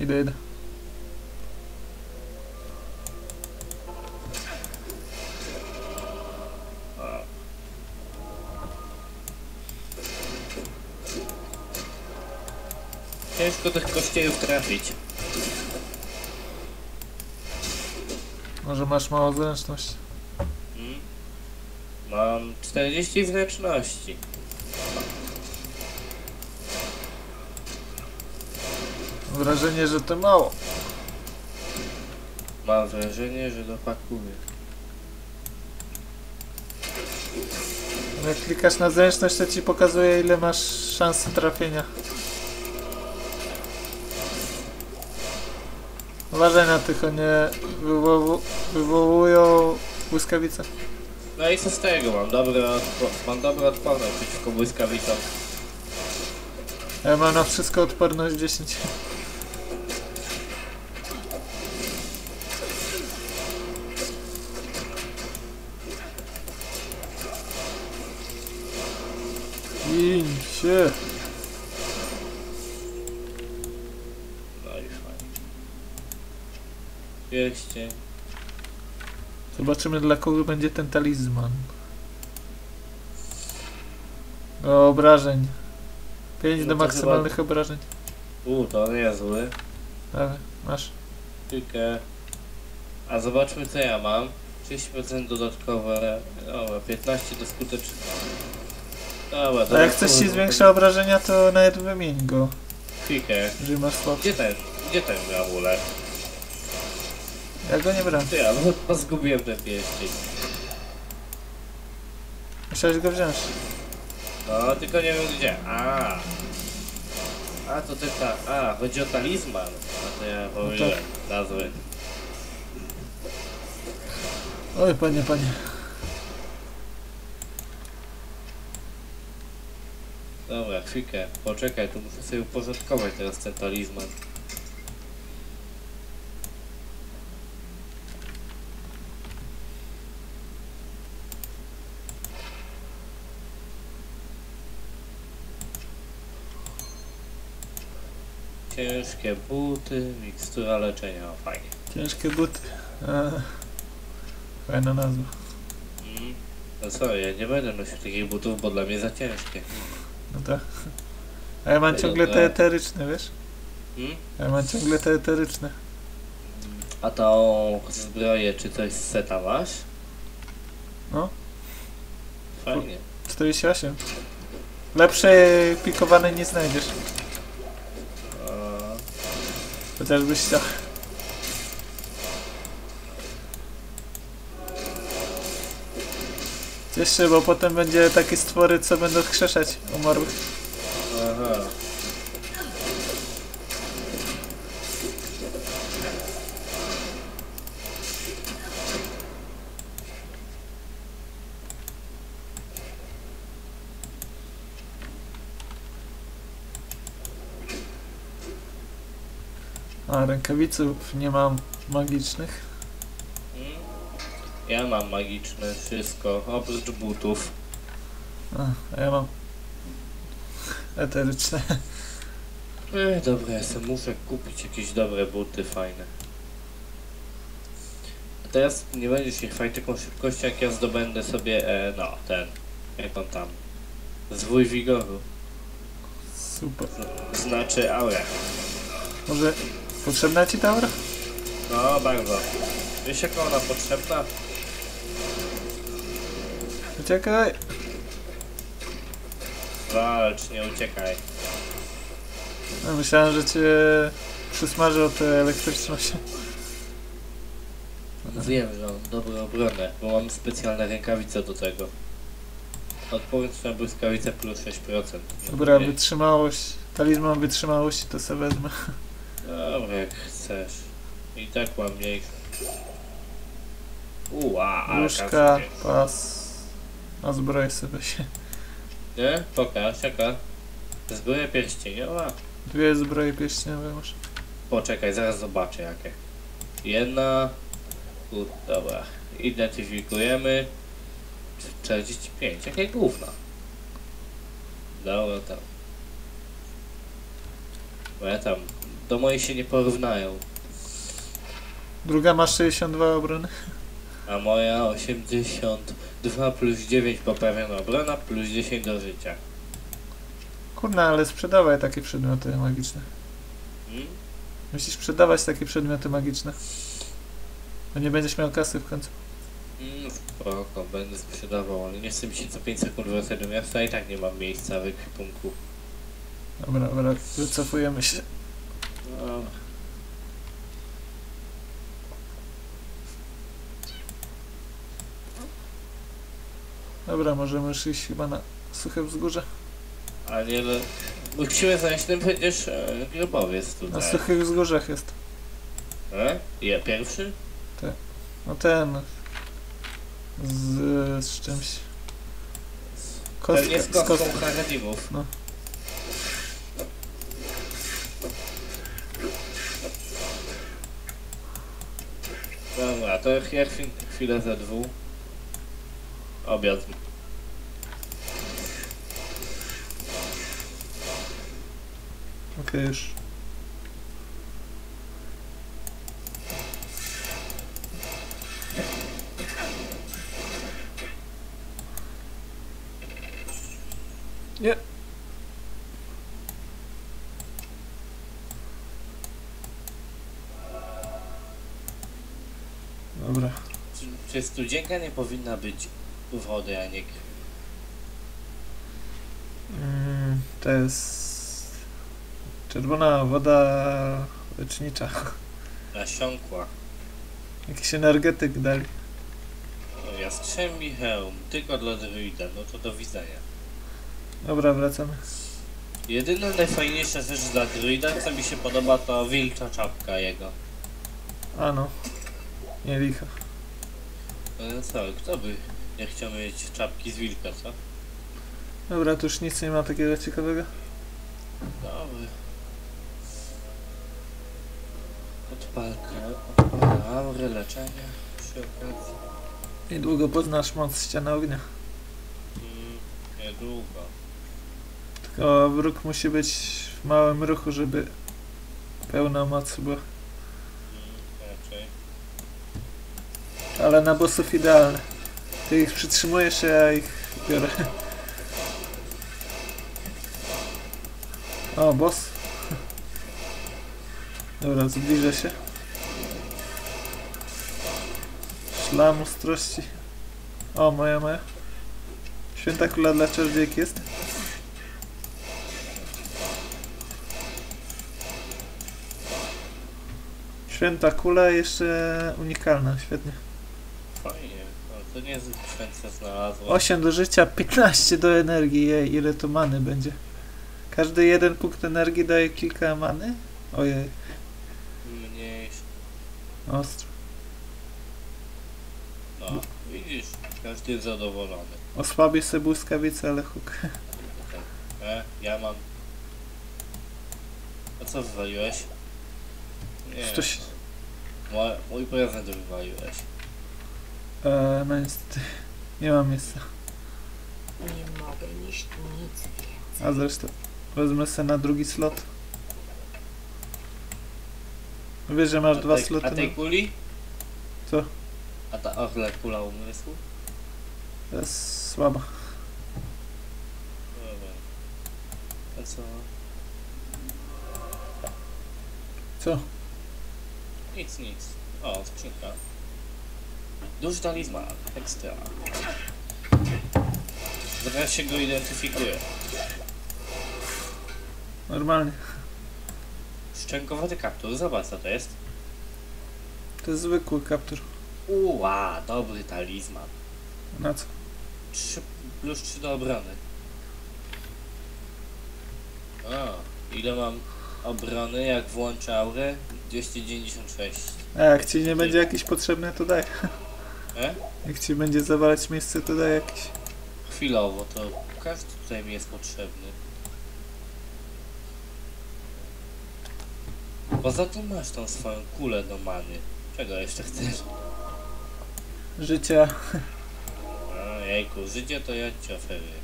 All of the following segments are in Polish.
Idę, idę. Ciężko tych kościejów trafić. Może masz małą zręczność. Mm. Mam 40 zręczności. Wrażenie, że to mało. Mam wrażenie, że dopakuję. Jak klikasz na zręczność, to ci pokazuje ile masz szansy trafienia. Uważaj na tych, wywołu wywołują błyskawice. No i co z tego? Mam dobre, mam dobre odporność przeciwko błyskawicom. Ja mam na wszystko odporność 10. Gin się. No i fajnie. Pierścień. Zobaczymy dla kogo będzie ten talizman. O, obrażeń. 5 No do maksymalnych obrażeń. U, to niezły. Dawaj, masz. Tylko. A zobaczmy co ja mam. 30% dodatkowe. Dobra, 15 do skuteczności. Dobra, A jak coś ci zwiększa obrażenia, to nawet wymień go, Chwilkę. jeżeli masz słabszy. Gdzie ten? Gdzie ten amulet? Ja go nie brałem. Ty, ja no, zgubiłem ten pierścień. Musiałeś go wziąć. No, tylko nie wiem gdzie. A. A, to ty ta... A, chodzi o talizman. A to ja pomyliłem nazwy. Oj, panie, panie. Dobra, chwilkę. Poczekaj, tu muszę sobie uporządkować teraz ten talizman. Ciężkie buty, mikstura leczenia, o, fajnie. Ciężkie buty. A, fajna nazwa. Mm. No co, ja nie będę nosił takich butów, bo dla mnie za ciężkie. No tak. A ja mam ciągle te eteryczne, wiesz? Mm? A ja mam ciągle te eteryczne. A tą zbroję czy coś z seta masz? No. Fajnie. 48. Lepszej pikowanej nie znajdziesz. Chociażbyś chciał. Się, bo potem będzie takie stwory, co będą krzeszać umarłych. aha. A rękawiców nie mam magicznych. Ja mam magiczne wszystko, oprócz butów. A, ja mam eteryczne. Ech, dobra, ja sobie muszę kupić jakieś dobre buty, fajne. A teraz nie będziesz się chwalić taką szybkością, jak ja zdobędę sobie, e, no, ten, jak on tam, zwój wigoru, Super. Znaczy aurę. Może potrzebna ci ta aura? No, bardzo. Wiesz, jaka ona potrzebna? Uciekaj! Walcz, nie uciekaj. No, myślałem, że cię przysmaży o tę elektryczność. Wiem, że mam dobrą obronę, bo mam specjalne rękawice do tego. Odporność na błyskawicę plus 6%. Dobra, Nie- wytrzymałość. Talizman wytrzymałości to sobie wezmę. Dobra, jak chcesz. I tak mam mniejsze. Uła, ale Łóżka, pas. A zbroj sobie się. Nie? Pokaż, jaka? Zbroję pierścieniowa? Dwie zbroje pieśniowe masz. Poczekaj, zaraz zobaczę jakie. Jedna... U, dobra. Identyfikujemy. 45. Jakie gówno. Dobra, tam. Bo ja tam do mojej się nie porównają. Druga ma 62 obrony. A moja 82 plus 9 poprawiona obrona plus 10 do życia. Kurna, ale sprzedawaj takie przedmioty magiczne. Hmm? Musisz sprzedawać takie przedmioty magiczne. Bo nie będziesz miał kasy w końcu. Mm, spoko, będę sprzedawał, ale nie chcę mi się co 5 sekund wracać do miasta i tak nie mam miejsca w ekwipunku. Dobra, dobra, wycofujemy się. No, Dobra, możemy już iść chyba na suche wzgórze. ale nie, ale musimy znaleźć ten przecież e, grobowiec Na tutaj. suchych wzgórzach jest. E? Ja pierwszy? No ten. Z, z czymś. Pewnie z z kostką Haradimów. No. Dobra, to ja chwil- chwilę ze dwóch. Obiad. Okej, już. Nie. Dobra. Czy, czy studzienka nie powinna być wody, a nie? Mm, to jest czerwona woda lecznicza. Nasiąkła. Jakiś energetyk dali. No, Jastrzębi hełm, tylko dla druida, no to do widzenia. Dobra, wracamy. Jedyna najfajniejsza rzecz dla druida, co mi się podoba, to wilcza czapka jego. A no. Nie licha. No co, kto by nie chciał mieć czapki z wilka, co? Dobra, tu już nic nie ma takiego ciekawego. Dobry. Odpalka, odpala aury, leczenie przy okazji. Niedługo poznasz moc ściany ognia. Mm, niedługo. Tylko wróg musi być w małym ruchu, żeby pełna moc była. Mm, raczej. Ale na bossów idealne. Ty ich przytrzymujesz, ja ich biorę. O, boss. Dobra, zbliżę się. Szlam ostrości. O, moja, moja. Święta kula dla czarodziejki jest. Święta kula jeszcze unikalna, świetnie. To nie jest święce znalazło. 8 do życia, 15 do energii. Jej, ile to many będzie? Każdy jeden punkt energii daje kilka many? Ojej, Mniejsze. ostro. No, widzisz, każdy jest zadowolony. Osłabię sobie błyskawicę, ale huk. E, ja mam... A co wywaliłeś? Nie, Coś, mój, mój prezent wywaliłeś. E, no niestety, nie mam miejsca. Nie mogę nieść nic więcej. A zresztą, wezmę sobie na drugi slot. Wiesz, że masz A dwa tej, sloty A tej na... kuli? Co? A ta orle kula umysłu? To jest słaba. Dobra. A co? Co? Nic, nic. O, skrzynka. Duży talizman. Ekstra. Zaraz się go identyfikuje. Normalnie. Szczękowaty kaptur. Zobacz co to jest. To jest zwykły kaptur. Uła, dobry talizman. Na co? 3 plus 3 do obrony. O, ile mam obrony jak włączę aurę? 296. A jak ci nie będzie jakiś potrzebny, to daj. E? Jak ci będzie zawalać miejsce, to daj jakiś. Chwilowo, to każdy tutaj mi jest potrzebny. Poza tym masz tą swoją kulę do many. Czego jeszcze chcesz? Życia. A, jejku, życie to ja ci oferuję.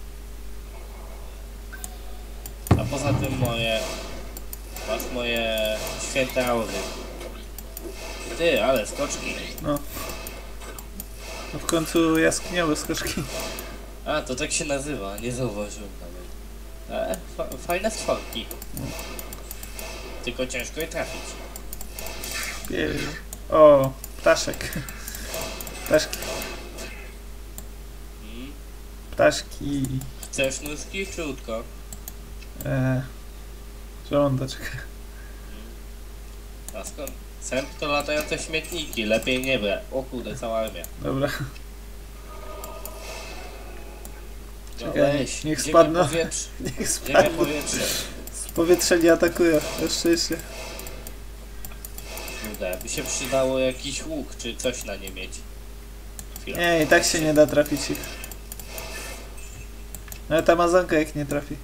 A poza tym moje Masz moje święte aury. Ty, ale skoczki. No. No w końcu jaskiniowe skoczki. A, to tak się nazywa, nie zauważyłem nawet. E, fa fajne stworki. Tylko ciężko je trafić. Jej. O, ptaszek. Ptaszki, Mm. ptaszki. Chcesz nóżki czy łódko? E, żołądeczek. A skąd? Sęp to latające śmietniki, lepiej nie brę. O kurde, cała armia. Dobra. No Czekaj, weź, niech spadną. powietrze. Niech spadnie. powietrze. Z powietrza nie atakują. Na szczęście. Kurde, by się przydało jakiś łuk czy coś na nie mieć. Chwila. Nie, i tak się nie da trafić ich. Nawet Amazonka jak nie trafi.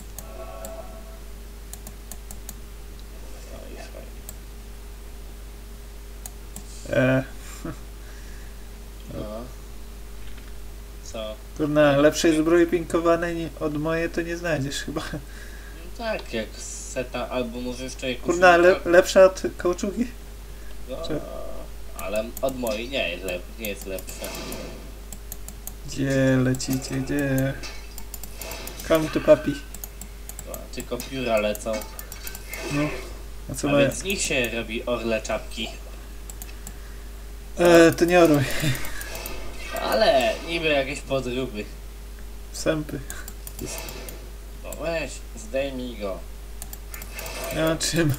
No i fajnie. E, No. Co? kurna, lepszej zbroi pinkowanej od mojej to nie znajdziesz chyba. No tak, jak seta, albo może jeszcze jakąś... Kurna, le, lepsza od kauczugi? No, czy- ale od mojej nie jest, lep, nie jest lepsza. Gdzie lecicie, gdzie? Come to papi. No, tylko pióra lecą. No. A co A więc z nich się robi orle czapki. E, to nie orły. Ale niby jakieś podróby. Sępy. No weź, zdejmij go. Ma czym.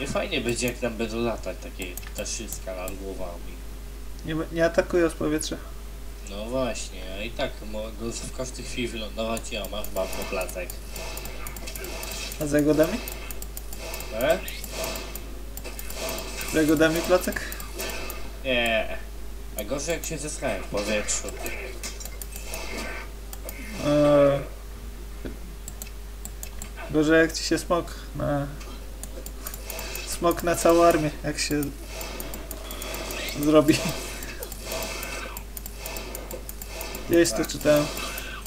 Nie fajnie będzie jak nam będą latać takie taszyska nad głowami. Nie, nie atakują z powietrza. No właśnie, a i tak mogą w każdej chwili wylądować i o, masz bardzo placek. A za jagodami? E? Za jagodami placek? Nie. A gorzej jak się zesrałem w powietrzu. E, gorzej jak ci się smok na... Smok na całą armię, jak się zrobi. Gdzieś to czytałem.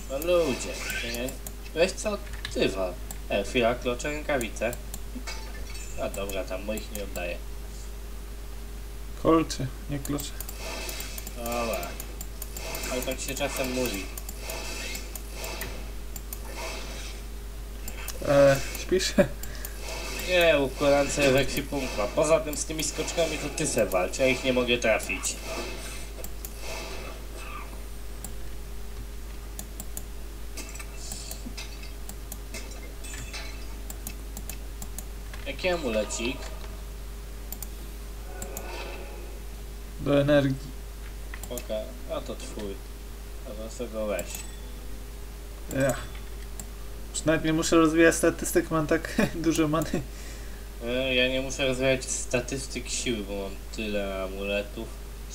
No ludzie, nie? Weź co ty wal. E, chwila, klocze rękawice. A dobra, tam moich nie oddaję. Kolcze, nie klucze. Dobra. Ale tak się czasem mówi. E, śpisz? Nie, układam sobie w ekwipunku. Poza tym z tymi skoczkami to ty se walcz, ja ich nie mogę trafić. Jaki amulecik? Do energii. Oka, a to twój. A to go weź. Nawet nie muszę rozwijać statystyk, mam tak dużo many. E, Ja nie muszę rozwijać statystyk siły, bo mam tyle amuletów.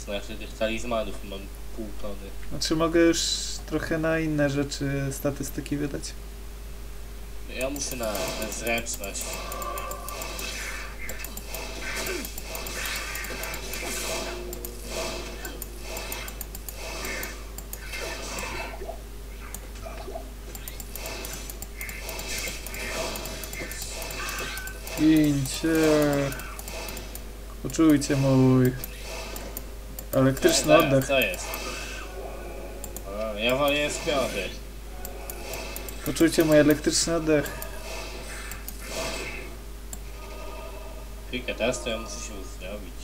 Znaczy tych talizmanów mam pół tony. Znaczy mogę już trochę na inne rzeczy statystyki wydać. Ja muszę na zręczność. Idźcie. Poczujcie mój elektryczny E, oddech. Co jest? O, ja wolę z piąty. Poczujcie mój elektryczny oddech. Chwilkę, teraz to ja muszę się uzdrowić.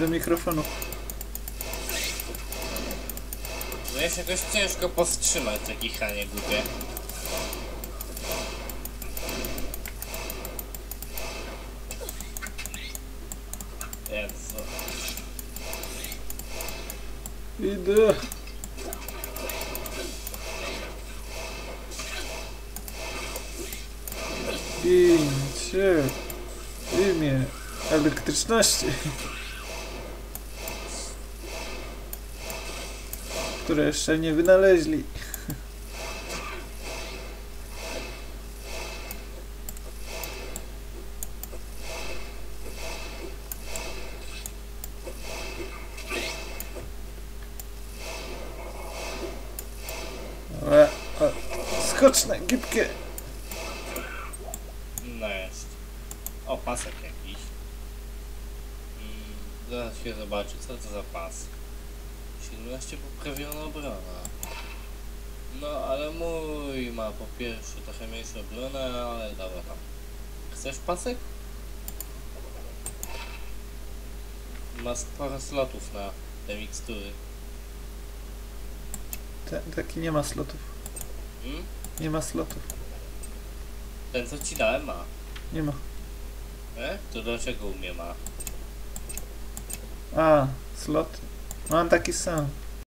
Do mikrofonu. No jest jakoś ciężko powstrzymać takie chanie głupie. Jezu. Idę. W imię elektryczności. Które jeszcze nie wynaleźli. skoczne, gibkie. No jest. O, pasek jakiś. Mm, zaraz się zobaczy, co to za pas. 17 poprawiona obrona. No, ale mój ma po pierwsze trochę mniejszą obronę, ale dobra tam. Chcesz pasek? Ma sporo slotów na te mikstury. Ten, taki nie ma slotów. Hmm? Nie ma slotów. Ten co ci dałem ma. Nie ma. E? To dlaczego u mnie ma? A, slot. Mam taki sam.